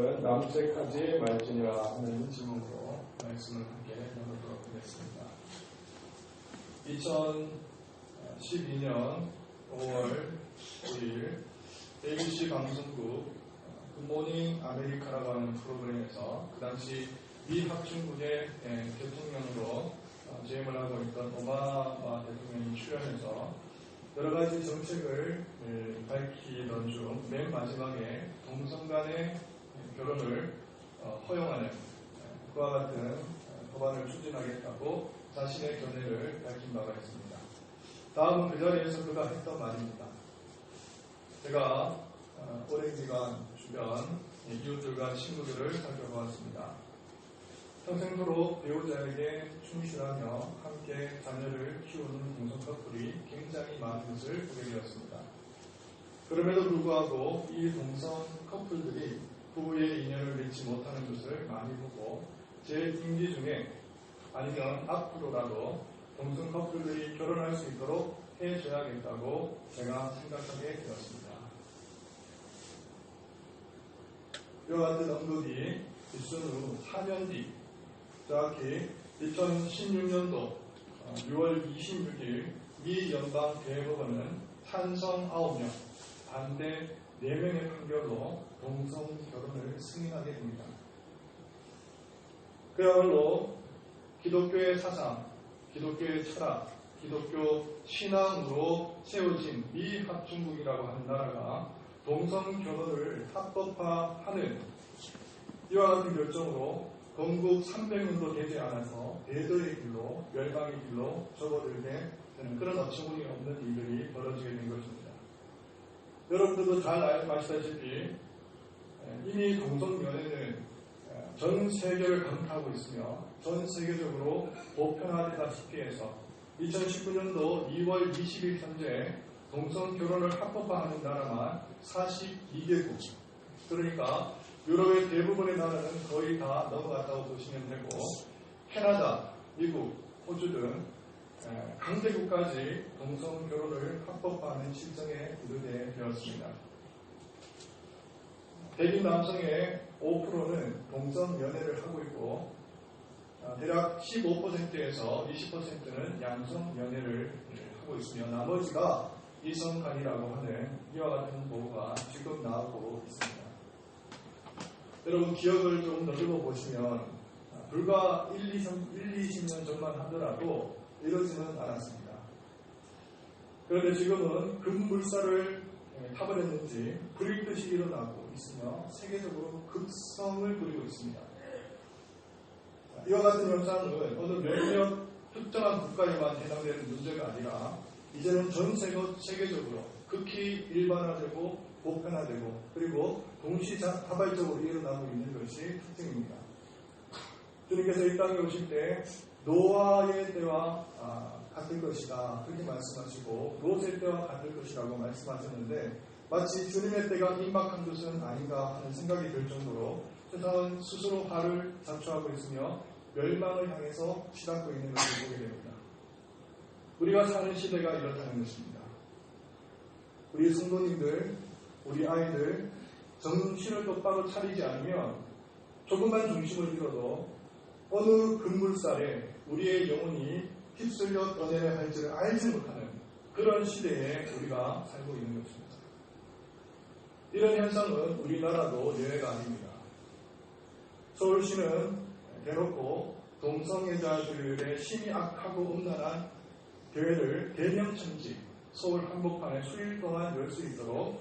남색하지 말지니라 하는 제목으로 말씀을 함께 나누도록 하겠습니다. 2012년 5월 9일 ABC 방송국 굿모닝 아메리카라고 하는 프로그램에서 그 당시 미 합중국의 대통령으로 재임을 하고 있던 오바마 대통령이 출연해서 여러 가지 정책을 밝히던 중 맨 마지막에 동성 간의 결혼을 허용하는 그와 같은 법안을 추진하겠다고 자신의 견해를 밝힌 바가 있습니다. 다음은 그 자리에서 그가 했던 말입니다. 제가 오랜 기간 주변 이웃들과 친구들을 살펴보았습니다. 평생도록 배우자에게 충실하며 함께 자녀를 키우는 동성 커플이 굉장히 많은 것을 보게 되었습니다. 그럼에도 불구하고 이 동성 커플들이 부부의 인연을 맺지 못하는 것을 많이 보고 제 임기 중에 아니면 앞으로라도 동성 커플들이 결혼할 수 있도록 해줘야겠다고 제가 생각하게 되었습니다. 이와 같은 언급이 있은 후 4년 뒤 정확히 2016년도 6월 26일 미 연방 대법원은 찬성 9명, 반대 4명의 판결로 동성 결혼을 승인하게 됩니다. 그야말로 기독교의 사상, 기독교의 철학, 기독교 신앙으로 세워진 미 합중국이라고 하는 나라가 동성 결혼을 합법화하는 이와 같은 결정으로 건국 300년도 되지 않아서 대도의 길로 멸망의 길로 접어들게 되는 그런 어처구니 없는 일들이 벌어지게 된 것입니다. 여러분들도 잘 아시다시피 이미 동성연애는 전 세계를 강타하고 있으며 전 세계적으로 보편화되다시피 해서 2019년도 2월 20일 현재 동성 결혼을 합법화하는 나라만 42개국. 그러니까 유럽의 대부분의 나라는 거의 다 넘어갔다고 보시면 되고 캐나다, 미국, 호주 등 강대국까지 동성 결혼을 합법화하는 실정에 이르게 되었습니다. 백인 남성의 5%는 동성 연애를 하고 있고 대략 15%에서 20%는 양성 연애를 하고 있으며 나머지가 이성간이라고 하는 이와 같은 보고가 지금 나오고 있습니다. 여러분 기억을 좀 더듬어 보시면 불과 1, 2, 1, 20년 전만 하더라도 이러지는 않았습니다. 그런데 지금은 급물살을 타버렸는지 불일듯이 일어나고 있으며 세계적으로 급성을 부리고 있습니다. 이와 같은 현상은 어느 몇몇 특정한 국가에만 해당되는 문제가 아니라 이제는 전 세계적으로 극히 일반화되고 보편화되고 그리고 동시다발적으로 일어나고 있는 것이 특징입니다. 주님께서 이 땅에 오실 때 노아의 때와 같을 것이다 그렇게 말씀하시고 롯의 때와 같을 것이라고 말씀하셨는데 마치 주님의 때가 임박한 것은 아닌가 하는 생각이 들 정도로 세상은 스스로 화를 자초하고 있으며 멸망을 향해서 치닫고 있는 것을 보게 됩니다. 우리가 사는 시대가 이렇다는 것입니다. 우리 성도님들, 우리 아이들 정신을 똑바로 차리지 않으면 조금만 중심을 잃어도 어느 금물살에 우리의 영혼이 휩쓸려 떠내려 할지를 알지 못하는 그런 시대에 우리가 살고 있는 것입니다. 이런 현상은 우리나라도 예외가 아닙니다. 서울시는 대놓고 동성애자들의 심히 악하고 음란한 교회를 대명천지 서울 한복판에 수일 동안 열 수 있도록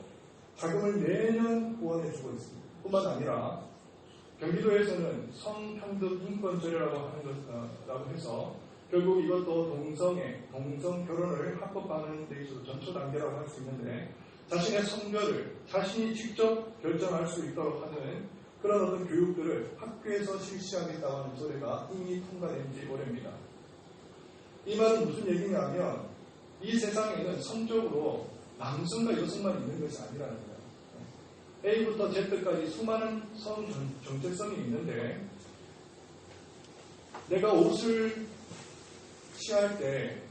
자금을 매년 후원해주고 있습니다. 뿐만 아니라 경기도에서는 성평등 인권조례라고 하는 것라고 해서 결국 이것도 동성애, 동성 결혼을 합법화하는 데 있어서 전초 단계라고 할 수 있는데 자신의 성별을 자신이 직접 결정할 수 있도록 하는 그런 어떤 교육들을 학교에서 실시하겠다고 하는 소리가 이미 통과된 지 오래입니다. 이 말은 무슨 얘기냐면 이 세상에는 성적으로 남성과 여성만 있는 것이 아니라는 거예요. A부터 Z까지 수많은 성 정체성이 있는데 내가 옷을 취할 때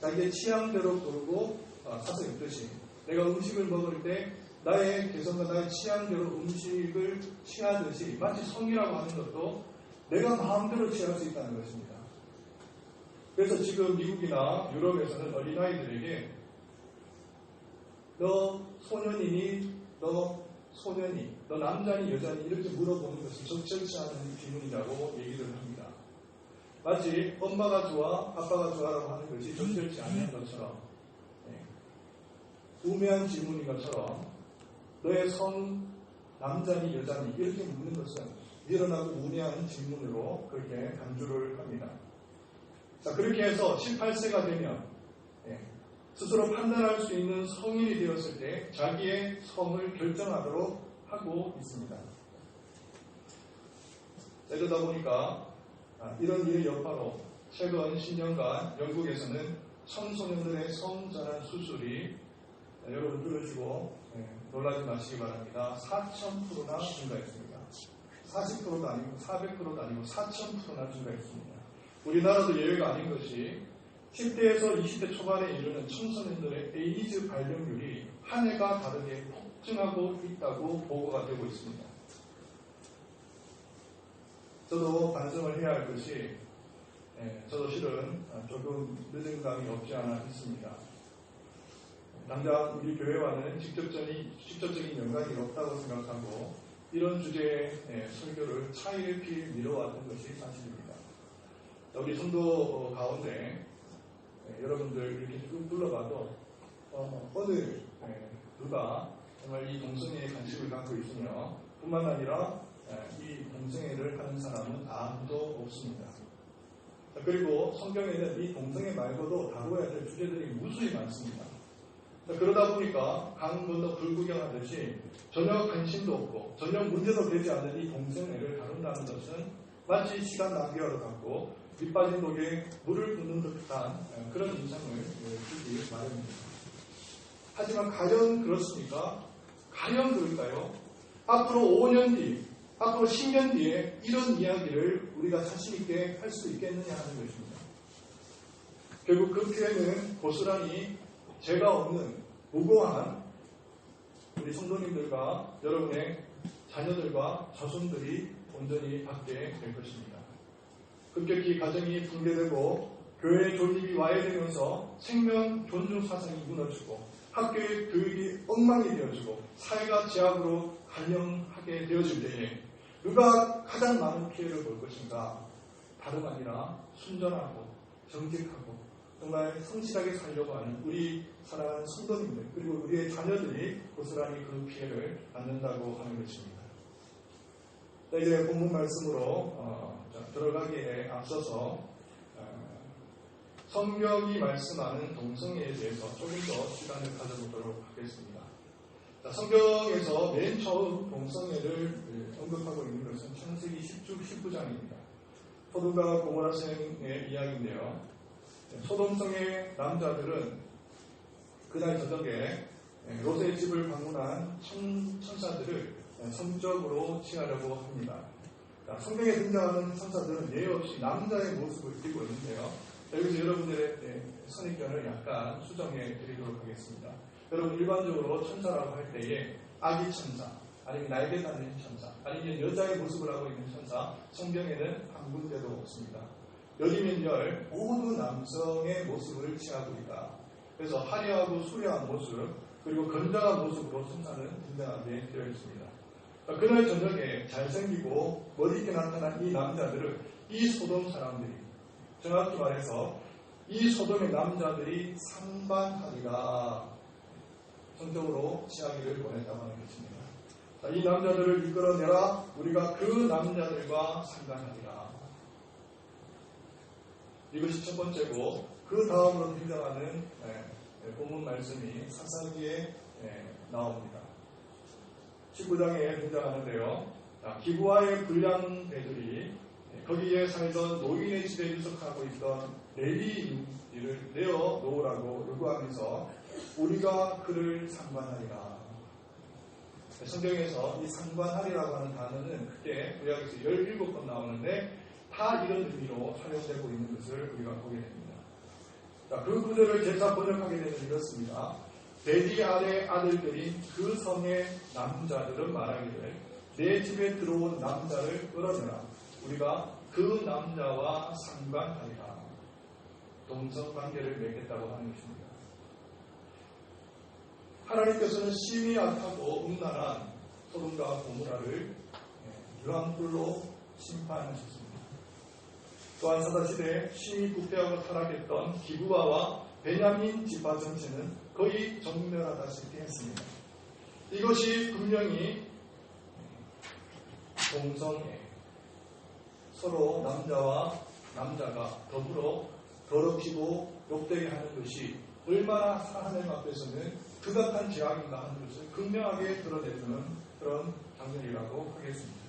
자기의 취향대로 고르고 사서 입듯이 내가 음식을 먹을 때 나의 개성과 나의 취향대로 음식을 취하듯이 마치 성이라고 하는 것도 내가 마음대로 취할 수 있다는 것입니다. 그래서 지금 미국이나 유럽에서는 어린아이들에게 너 소년이니 너 소년이 너 남자니 여자니 이렇게 물어보는 것은 적절치 않은 질문이라고 얘기를 합니다. 마치 엄마가 좋아 아빠가 좋아라고 하는 것이 적절치 않은 것처럼 네. 우매한 질문인 것처럼 너의 성 남자니 여자니 이렇게 묻는 것은 미련하고 우매한 질문으로 그렇게 간주를 합니다. 자 그렇게 해서 18세가 되면 네. 스스로 판단할 수 있는 성인이 되었을 때 자기의 성을 결정하도록 하고 있습니다. 이러다 보니까 아, 이런 일의 여파로 최근 10년간 영국에서는 청소년들의 성전환 수술이 여러분 들으시고 네, 놀라지 마시기 바랍니다. 4,000%나 증가했습니다. 40%도 아니고 400%도 아니고 4,000%나 증가했습니다. 우리나라도 예외가 아닌 것이 10대에서 20대 초반에 이르는 청소년들의 에이즈 발병률이 한 해가 다르게 폭증하고 있다고 보고가 되고 있습니다. 저도 반성을 해야 할 것이 예, 저도 실은 조금 늦은 감이 없지 않아 있습니다. 당장 우리 교회와는 직접적인, 직접적인 연관이 없다고 생각하고 이런 주제의 예, 설교를 차일피 미뤄왔던 것이 사실입니다. 우리 성도 가운데 예, 여러분들 이렇게 쭉 둘러봐도 어, 느 예, 누가 정말 이 동성애에 관심을 갖고 있으며 뿐만 아니라 예, 이 동성애를 하는 사람은 아무도 없습니다. 그리고 성경에는 이 동성애 말고도 다루어야 될 주제들이 무수히 많습니다. 그러다 보니까 강 건너 불구경하듯이 전혀 관심도 없고 전혀 문제도 되지 않는 이 동성애를 다룬다는 것은 마치 시간 낭비하러 같고 밑빠진 독에 물을 붓는 듯한 그런 인상을 주기 마련입니다. 하지만 과연 그렇습니까? 과연 그럴까요? 앞으로 5년 뒤, 앞으로 10년 뒤에 이런 이야기를 우리가 자신있게 할 수 있겠느냐 하는 것입니다. 결국 그 표현은 고스란히 죄가 없는 무고한 우리 성도님들과 여러분의 자녀들과 자손들이 온전히 받게 될 것입니다. 급격히 가정이 붕괴되고 교회 조직이 와해되면서 생명 존중 사상이 무너지고 학교의 교육이 엉망이 되어지고 사회가 제약으로 갈령하게 되어질 때에 누가 가장 많은 피해를 볼 것인가? 다름 아니라 순전하고 정직하고 정말 성실하게 살려고 하는 우리 사랑하는 성도님들 그리고 우리의 자녀들이 고스란히 그 피해를 받는다고 하는 것입니다. 이제 본문 말씀으로 어, 들어가기에 앞서서 어, 성경이 말씀하는 동성애에 대해서 조금 더 시간을 가져보도록 하겠습니다. 자, 성경에서 맨 처음 동성애를 예, 언급하고 있는 것은 창세기 10주 19장입니다. 소돔과 고모라성의 이야기인데요. 소돔성의 남자들은 그날 저녁에 예, 롯의 집을 방문한 천, 천사들을 예, 성적으로 취하려고 합니다. 성경에 등장하는 천사들은 예의 없이 남자의 모습을 띠고 있는데요. 여기서 여러분들의 예, 선입견을 약간 수정해 드리도록 하겠습니다. 여러분 일반적으로 천사라고 할 때에 아기 천사, 아니면 날개 달린 천사, 아니면 여자의 모습을 하고 있는 천사, 성경에는 한 군데도 없습니다. 여기면 열 모두 남성의 모습을 취하고 있다. 그래서 화려하고 수려한 모습, 그리고 건장한 모습으로 천사는 등장하게 되어 있습니다. 그날 저녁에 잘생기고 멋있게 나타난 이 남자들을 이 소돔 사람들이, 정확히 말해서 이 소돔의 남자들이 상반하리라 성적으로 취하기를 원했다고 하는 것입니다. 자, 이 남자들을 이끌어내라 우리가 그 남자들과 상관하리라. 이것이 첫 번째고 그 다음으로 등장하는 예, 예, 본문 말씀이 사사기에 예, 나옵니다. 19장에 등장하는데요. 자, 기부와의 불량배들이 예, 거기에 살던 노인의 집에 유석하고 있던 레위인들을 내어 놓으라고 요구하면서 우리가 그를 상관하리라. 성경에서 이 상관하리라고 하는 단어는 그때 구약에서 17번 나오는데 다 이런 의미로 사용되고 있는 것을 우리가 보게 됩니다. 자, 그 구절을 제가 번역하게 되면 이렇습니다. 대지 아래 아들들인 그 성의 남자들은 말하기를 내 집에 들어온 남자를 끌어내라. 우리가 그 남자와 상관하리라. 동성 관계를 맺겠다고 하는 것입니다. 하나님께서는 심히 악하고 음란한 소돔과 고무라를 유황불로 심판하셨습니다. 또한 사사시대에 심히 부패하고 타락했던 기부아와 베냐민 지파 전체는 거의 정멸하다시피 했습니다. 이것이 분명히 동성애 서로 남자와 남자가 더불어 더럽히고 욕되게 하는 것이 얼마나 하나님 앞에서는 극악한 죄악인가 하는 것을 극명하게 드러내주는 그런 장면이라고 하겠습니다.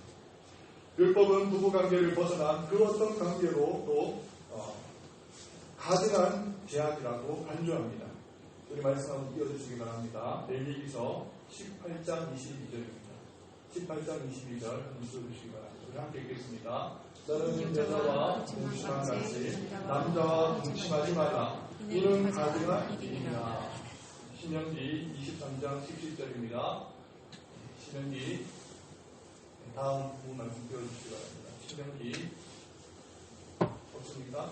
율법은 부부관계를 벗어난 그 어떤 관계로도 어, 가증한 제약이라고 간주합니다. 우리 말씀 한번 이어주시기 바랍니다. 레위기서 18장 22절입니다. 18장 22절 한번 읽어주시기 바랍니다. 우리 함께 읽겠습니다. 너는 여자와 동침한 같이 남자와 동침하지 마라. 이는 가증한 일이니라. 신명기 23장 17절입니다. 신명기 다음 부분 말씀 띄워주시기 바랍니다. 신명기 없습니까?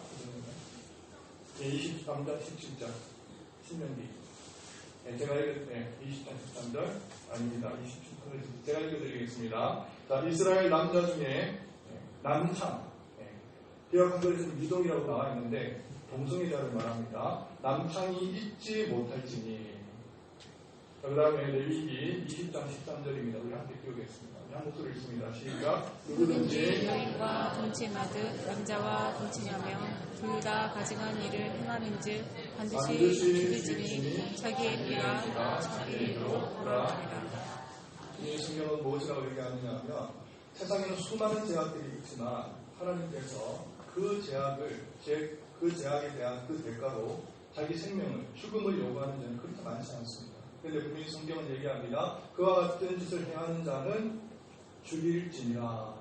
네, 23장 17절 신명기 네, 제가 읽을 때 23장 13절 아닙니다. 27절 제가 읽어드리겠습니다. 자, 이스라엘 남자 중에 네, 남창 기억 한글에서는 미동이라고 나와 있는데 동성애자를 말합니다. 남창이 잊지 못할지니 그 다음에 레위기 20장 13절입니다. 우리 함께 띄우겠습니다. 한 목소리 있습니다. 시작. 누구든지 여인과 동침하듯 남자와 동침하며 둘 다 가증한 일을 행함인즉 반드시 죽일지니 자기의 피가 자기의 일로 돌아가리라. 이 성경은 무엇이라고 얘기하느냐 하면 세상에는 수많은 제약들이 있지만 하나님께서 그 제약을 그 제약에 대한 그 대가로 자기 생명을 죽음을 요구하는 자는 그렇게 많지 않습니다. 그런데 분명히 성경은 얘기합니다. 그와 같은 짓을 행하는 자는 죽일지니라.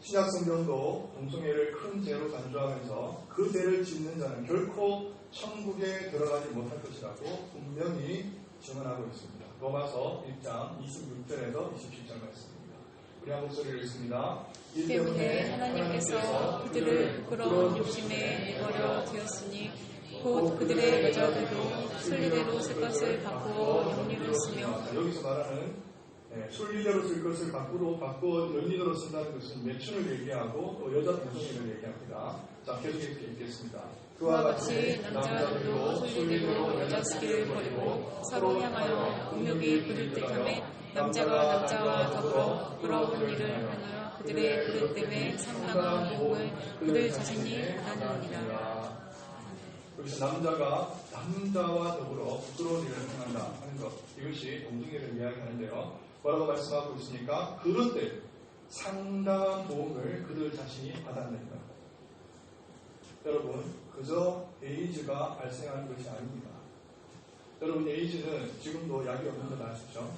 신약 성경도 동성애를 큰 죄로 간주하면서 그 죄를 짓는 자는 결코 천국에 들어가지 못할 것이라고 분명히 증언하고 있습니다. 로마서 1장 26절에서 27절 말씀입니다. 우리 한 목소리를 읽습니다. 이 때문에 하나님께서 그들을 부끄러운 욕심에 내버려 두었으니 곧 그들의 여자들도 순리대로 쓸 것을 바꾸어 영리로 쓰며 여기서 말하는 네, 순리대로 쓸 것을 바꾸로 바꾸어 연인으로 쓴다는 것은 매춘을 얘기하고 또 여자 동성애를 얘기합니다. 자 계속 이렇게 읽겠습니다. 그와 같이 남자들도 순리대로 여자 쓰기를 버리고 서로 향하여 음욕이 부를 듯함에 남자가 남자와 더불어 부러운 일을 하며 그들의 그릇 때문에 상당한 유혹을 그들 자신이 받았느니라. 여기서 남자가 남자와 더불어 부끄러운 일을 행한다 하는 것 이것이 동성애를 이야기하는데요. 뭐라고 말씀하고 있으니까 그런 때 상당한 도움을 그들 자신이 받았는다. 여러분 그저 에이즈가 발생하는 것이 아닙니다. 여러분 에이즈는 지금도 약이 없는 걸 아시죠?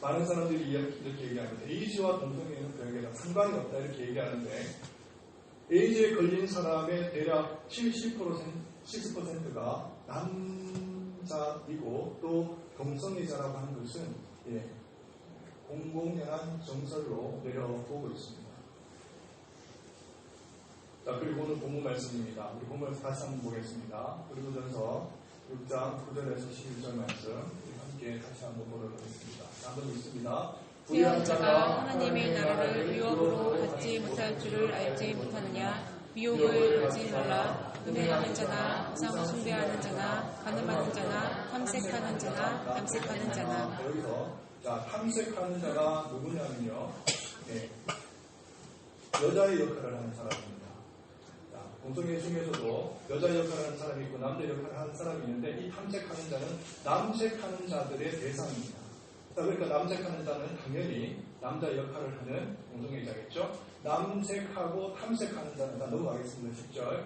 많은 사람들이 이렇게 얘기합니다. 에이즈와 동성애는 별개다. 상관이 없다 이렇게 얘기하는데 에이즈에 걸린 사람의 대략 70% 70%가 남 자이고 또 동성애자라고 하는 것은 예, 공공연한 정설로 내려보고 있습니다. 자, 그리고 오늘 본문 말씀입니다. 우리 본문 다시 한번 보겠습니다. 그리고 전서 6장 9절에서 11절 말씀 함께 다시 한번 보도록 하겠습니다. 한번 읽습니다. 부유한 자가 하나님의 나라를 위협으로 받지 못할 줄을 알지 못하느냐 받지 말라 은혜하는 자나 우상을 숭배하는 자나 가늠하는 자나 탐색하는 자나 탐색하는 자나 여기서 자 탐색하는 자가 누구냐면요 네. 여자의 역할을 하는 사람입니다. 자, 동성애 중에서도 여자 역할을 하는 사람이 있고 남자 역할을 하는 사람이 있는데 이 탐색하는 자는 남색하는 자들의 대상입니다. 자, 그러니까 남색하는 자는 당연히 남자 역할을 하는 동성애자겠죠. 남색하고 탐색하는 자는 다 넘어가겠습니다. 10절.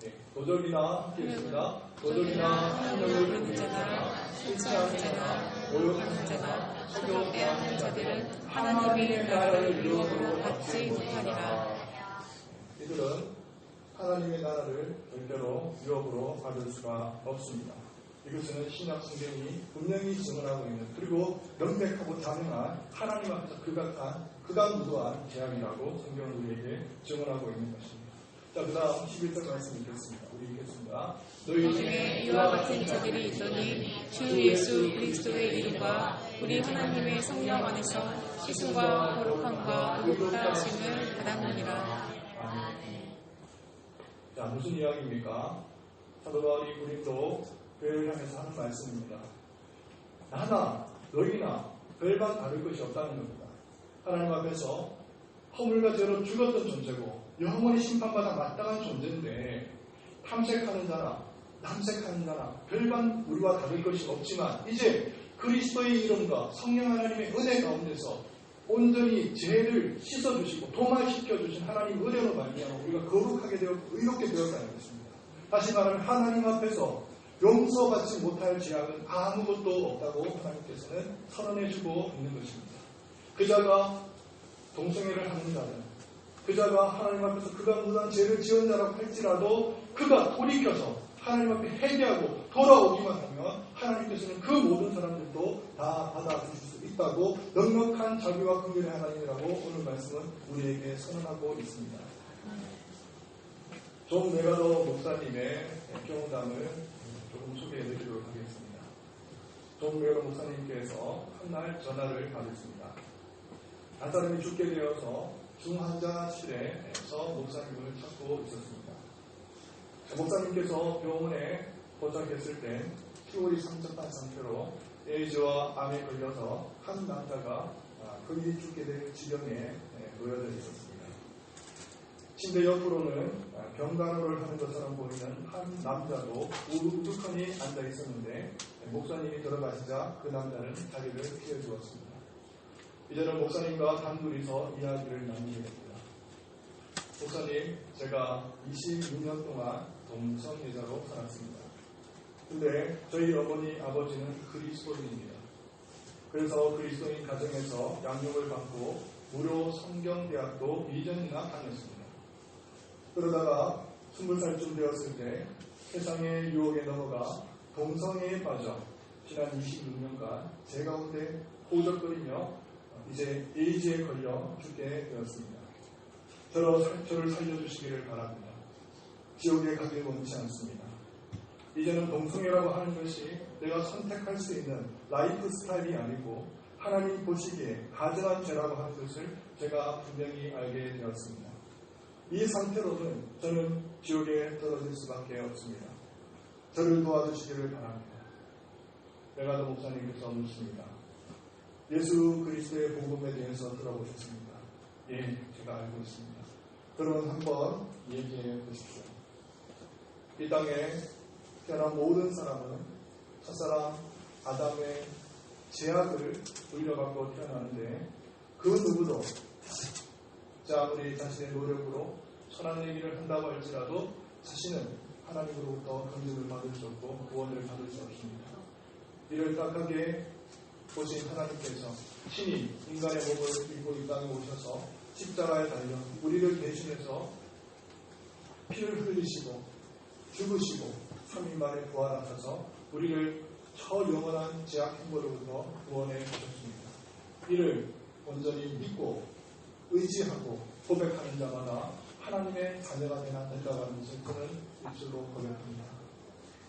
네, 도적이나 하겠습니다. 도적이나 한력을 부리는 자나 실체하는 자나 모욕하는 자나 서로 빼앗는 자들은 하나님의 나라를 위협으로 받지 못하리라. 이들은 하나님의 나라를 절대로 유업으로 받을 수가 없습니다. 이것은 신약 성경이 분명히 증언하고 있는 그리고 명백하고 자명한 하나님 앞에서 극악한 극악무도한 재앙이라고 성경은 우리에게 증언하고 있는 것입니다. 자, 그 다음 11절 말씀 읽겠습니다. 우리 읽겠습니다. 너희 중에 이와 같은 자들이 있더니 주 예수 그리스도의 이름과 우리 하나님의 성령 안에서 시승과 거룩함과 의롭다하심을 받았느니라. 자, 무슨 이야기입니까? 사도 바울이 고린도 교회를 향해서 하는 말씀입니다. 나나 너희나 별반 다를 것이 없다는 겁니다. 하나님 앞에서 허물과 죄로 죽었던 존재고 영원히 심판받아 마땅한 존재인데 탐색하는 자나 남색하는 자나 별반 우리와 다를 것이 없지만 이제 그리스도의 이름과 성령 하나님의 은혜 가운데서 온전히 죄를 씻어주시고 도말시켜주신 하나님 은혜로 말미암아 우리가 거룩하게 되었고 의롭게 되었다는 것입니다. 다시 말하면 하나님 앞에서 용서받지 못할 죄악은 아무것도 없다고 하나님께서는 선언해주고 있는 것입니다. 그자가 동성애를 하는 자는 그자가 하나님 앞에서 그가 무단 죄를 지은 자라고 할지라도 그가 돌이켜서 하나님 앞에 회개하고 돌아오기만 하면 하나님께서는 그 모든 사람들도 다 받아주실 수 있다고 넉넉한 자비와 긍휼의 하나님이라고 오늘 말씀은 우리에게 선언하고 있습니다. 존 메가더 목사님의 경험담을 조금 소개해 드리도록 하겠습니다. 존 메가더 목사님께서 한날 전화를 받았습니다. 한 사람이 죽게 되어서 중환자실에서 목사님을 찾고 있었습니다. 목사님께서 병원에 도착했을 때 피골이 상접한 상태로 에이즈와 암에 걸려서 한 남자가 거의 죽게 될 지경에 놓여져 있었습니다. 침대 옆으로는 병간호를 하는 것처럼 보이는 한 남자도 우두커니 앉아 있었는데 목사님이 들어가시자 그 남자는 자리를 피해 주었습니다. 이제는 목사님과 단둘이서 이야기를 나누게 됩니다. 목사님, 제가 26년 동안 동성애자로 살았습니다. 근데 저희 어머니, 아버지는 그리스도인입니다. 그래서 그리스도인 가정에서 양육을 받고 무료 성경대학도 2년이나 다녔습니다. 그러다가 20살쯤 되었을 때 세상의 유혹에 넘어가 동성애에 빠져 지난 26년간 제 가운데 호적거리며 이제 에이즈에 걸려 죽게 되었습니다. 저로, 저를 살려주시기를 바랍니다. 지옥에 가길 원치 않습니다. 이제는 동성애라고 하는 것이 내가 선택할 수 있는 라이프 스타일이 아니고 하나님 보시기에 가증한 죄라고 하는 것을 제가 분명히 알게 되었습니다. 이 상태로는 저는 지옥에 떨어질 수밖에 없습니다. 저를 도와주시기를 바랍니다. 내가 더 목사님께서 묻습니다. 예수 그리스도의 복음에 대해서 들어보셨습니까? 예, 제가 알고 있습니다. 그러면 한번 얘기해 보십시오. 이 땅에 태어난 모든 사람은 첫사람 아담의 제약을 물려받고 태어나는데 그 누구도 자 아무리 자신의 노력으로 선한 얘기를 한다고 할지라도 자신은 하나님으로부터 건집을 받을 수 없고 구원을 받을 수 없습니다. 이를 딱하게 보신 하나님께서 신이 인간의 몸을 입고 이 땅에 오셔서 십자가에 달려 우리를 대신해서 피를 흘리시고 죽으시고 3일 만에 부활하셔서 우리를 처영원한 제약 행보로부터 구원해 주셨습니다. 이를 온전히 믿고 의지하고 고백하는 자마다 하나님의 자녀가 되나 된다는 것을 저는 입술로 고백합니다.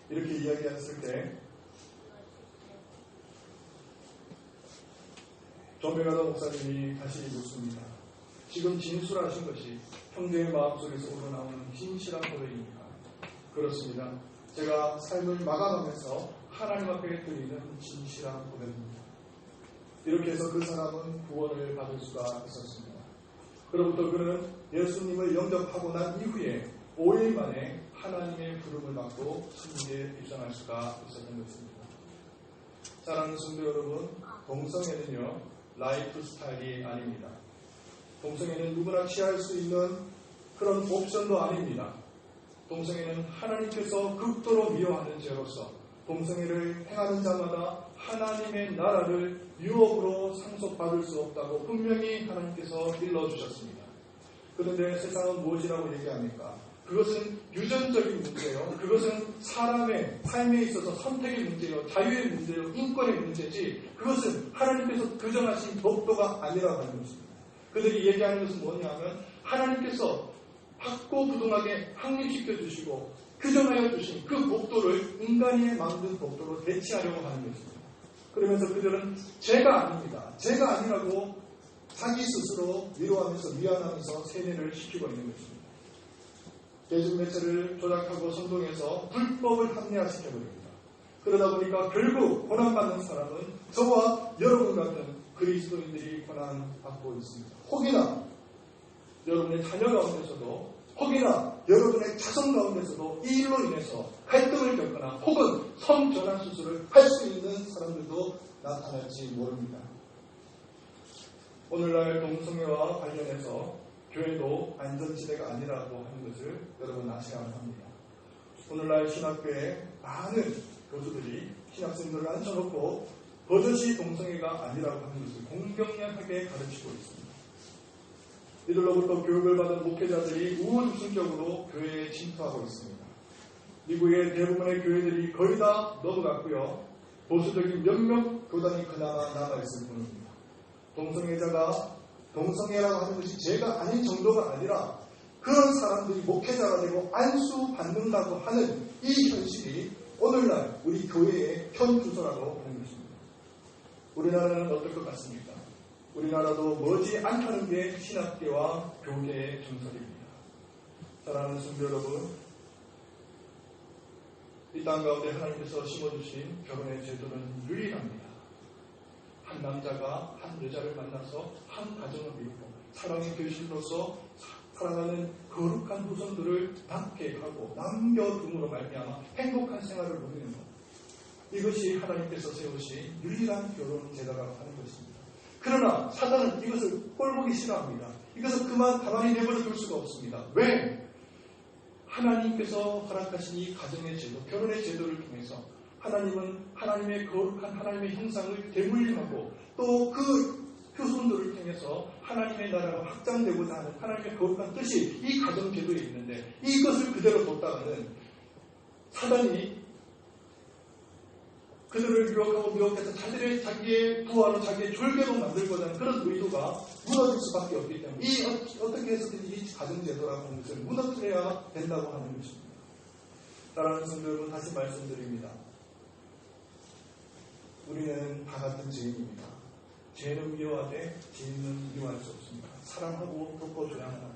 이렇게 이야기했을 때 조명하다 목사님이 다시 묻습니다. 지금 진술하신 것이 형제의 마음속에서 우러나오는 진실한 고백입니까? 그렇습니다. 제가 삶을 마감하면서 하나님 앞에 드리는 진실한 고백입니다. 이렇게 해서 그 사람은 구원을 받을 수가 있었습니다. 그로부터 그는 예수님을 영접하고 난 이후에 5일 만에 하나님의 부름을 받고 천국에 입성할 수가 있었던 것입니다. 사랑하는 성도 여러분, 동성애는요, 라이프 스타일이 아닙니다. 동성애는 누구나 취할 수 있는 그런 옵션도 아닙니다. 동성애는 하나님께서 극도로 미워하는 죄로서 동성애를 행하는 자마다 하나님의 나라를 유업으로 상속받을 수 없다고 분명히 하나님께서 일러주셨습니다. 그런데 세상은 무엇이라고 얘기합니까? 그것은 유전적인 문제요. 그것은 사람의 삶에 있어서 선택의 문제요. 자유의 문제요. 인권의 문제지. 그것은 하나님께서 규정하신 법도가 아니라고 하는 것입니다. 그들이 얘기하는 것은 뭐냐면 하나님께서 확고부동하게 확립시켜 주시고 규정하여 주신 그 법도를 인간이 만든 법도로 대체하려고 하는 것입니다. 그러면서 그들은 제가 아닙니다. 제가 아니라고 자기 스스로 위로하면서 미안하면서 세뇌를 시키고 있는 것입니다. 대중매체를 조작하고 선동해서 불법을 합리화시켜버립니다. 그러다 보니까 결국 고난받는 사람은 저와 여러분 같은 그리스도인들이 고난받고 있습니다. 혹이나 여러분의 자녀 가운데서도 혹이나 여러분의 자손 가운데서도 이 일로 인해서 갈등을 겪거나 혹은 성전환 수술을 할 수 있는 사람들도 나타날지 모릅니다. 오늘날 동성애와 관련해서 교회도 안전지대가 아니라고 하는 것을 여러분 아셔야 합니다. 오늘날 신학교에 많은 교수들이 신학생들을 앉혀놓고 버젓이 동성애가 아니라고 하는 것을 공경량하게 가르치고 있습니다. 이들로부터 교육을 받은 목회자들이 우후죽순적으로 교회에 침투하고 있습니다. 미국의 대부분의 교회들이 거의 다 넘어갔고요. 보수적인 몇몇 교단이 그나마 남아있을 뿐입니다. 동성애자가 동성애라고 하는 것이 죄가 아닌 정도가 아니라 그런 사람들이 목회자가 되고 안수받는다고 하는 이 현실이 오늘날 우리 교회의 현주소라고 하는 것입니다. 우리나라는 어떨 것 같습니까? 우리나라도 머지 않다는 게 신학계와 교계의 정설입니다. 사랑하는 성도 여러분, 이 땅 가운데 하나님께서 심어주신 결혼의 제도는 유일합니다. 한 남자가 한 여자를 만나서 한 가정을 이루고 사랑의 교실로서 살아가는 거룩한 후손들을 낳게 하고 남겨둠으로 말미암아 행복한 생활을 누리는 것. 이것이 하나님께서 세우신 유일한 결혼 제도라고 하는 것입니다. 그러나 사단은 이것을 꼴보기 싫어합니다. 이것을 그만 가만히 내버려 둘 수가 없습니다. 왜? 하나님께서 허락하신 이 가정의 제도, 결혼의 제도를 통해서 하나님은 하나님의 거룩한 하나님의 형상을 대물림하고 또그 후손들을 통해서 하나님의 나라가 확장되고자 하는 하나님의 거룩한 뜻이 이 가정 제도에 있는데 이것을 그대로 뒀다가는 사단이 그들을 유혹하고 미혹해서 자기의 자기의 부하로 자기의 졸개로 만들고자 하는 그런 의도가 무너질 수밖에 없기 때문에 이 어, 떻게 해서든지 이 가정 제도라고 하는 것을 무너뜨려야 된다고 하는 것입니다. 사랑하는 성도 여러분 다시 말씀드립니다. 우리는 다 같은 죄인입니다. 죄는 미워하되 죄인은 미워할 수 없습니다. 사랑하고 덮어줘야 합니다.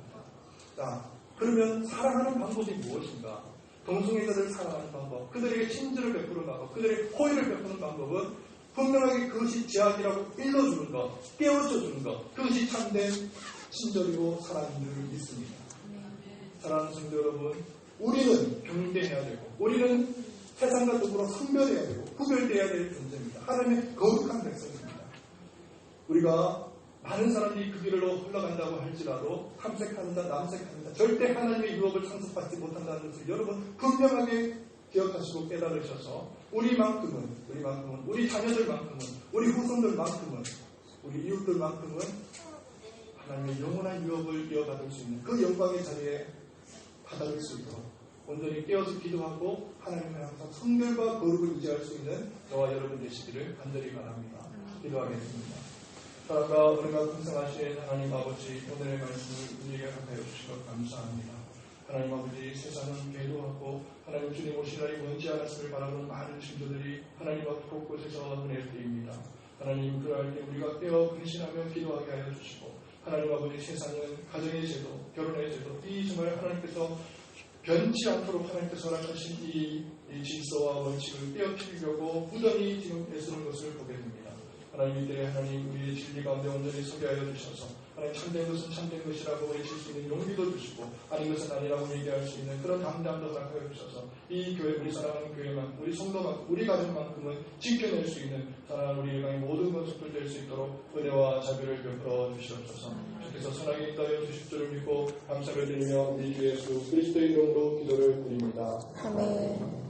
자, 그러면 사랑하는 방법이 무엇인가? 동성애자들을 사랑하는 방법, 그들에게 친절을 베푸는 방법, 그들에게 호의를 베푸는 방법은 분명하게 그것이 제약이라고 일러주는 것, 깨워줘 주는 것, 그것이 참된 친절이고 사랑인 줄 믿습니다. 사랑하는 성도 여러분, 우리는 경대해야 되고, 우리는 세상과 더불어 성별해야 되고, 구별돼야 될 존재입니다. 하나님의 거룩한 백성입니다. 우리가 많은 사람들이 그 길로 흘러간다고 할지라도 탐색한다, 남색한다, 절대 하나님의 유업을 상속받지 못한다는 것을 여러분 분명하게 기억하시고 깨달으셔서 우리만큼은, 우리만큼은, 우리 자녀들만큼은, 우리 후손들만큼은, 우리 이웃들만큼은 하나님의 영원한 유업을 이어받을 수 있는 그 영광의 자리에 받아들 수 있도록 온전히 깨어서 기도하고 하나님을 항상 성결과 거룩을 유지할 수 있는 저와 여러분 되시기를 간절히 바랍니다. 기도하겠습니다. 사랑과 은혜가 풍성하신 하나님 아버지 오늘의 말씀을 우리에게 가까이 주시고 감사합니다. 하나님 아버지 세상은 괴로하고 하나님 주님 오실 날이 먼지 않았음을 바라보는 많은 신도들이 하나님 앞 곳곳에서 은혜를 드립니다. 하나님 그럴 때 우리가 깨어 근신하며 기도하게 하여 주시고 하나님 아버지 세상은 가정의 제도, 결혼의 제도 이 정말 하나님께서 변치 않도록 하나님께서 허락하신 이, 이 질서와 원칙을 떼어뜨리려고 무던히 지금 애쓰는 것을 보게. 하나님 이때 하나님 우리의 진리 가운데 온전히 서게 하여 주셔서 하나님 참된 것은 참된 것이라고 외칠 수 있는 용기도 주시고 아닌 것은 아니라고 얘기할 수 있는 그런 담담도 허락하여 주셔서 이 교회 우리 사랑하는 교회만 우리 성도만 우리 가정만큼은 지켜낼 수 있는 사랑하는 우리 일강의 모든 것을 될수 있도록 은혜와 자비를 베풀어 주시옵소서 주께서 선하게 인도하여 주실 줄을 믿고 감사를 드리며 우리 주 예수 그리스도의 이름으로 기도를 드립니다. 아멘.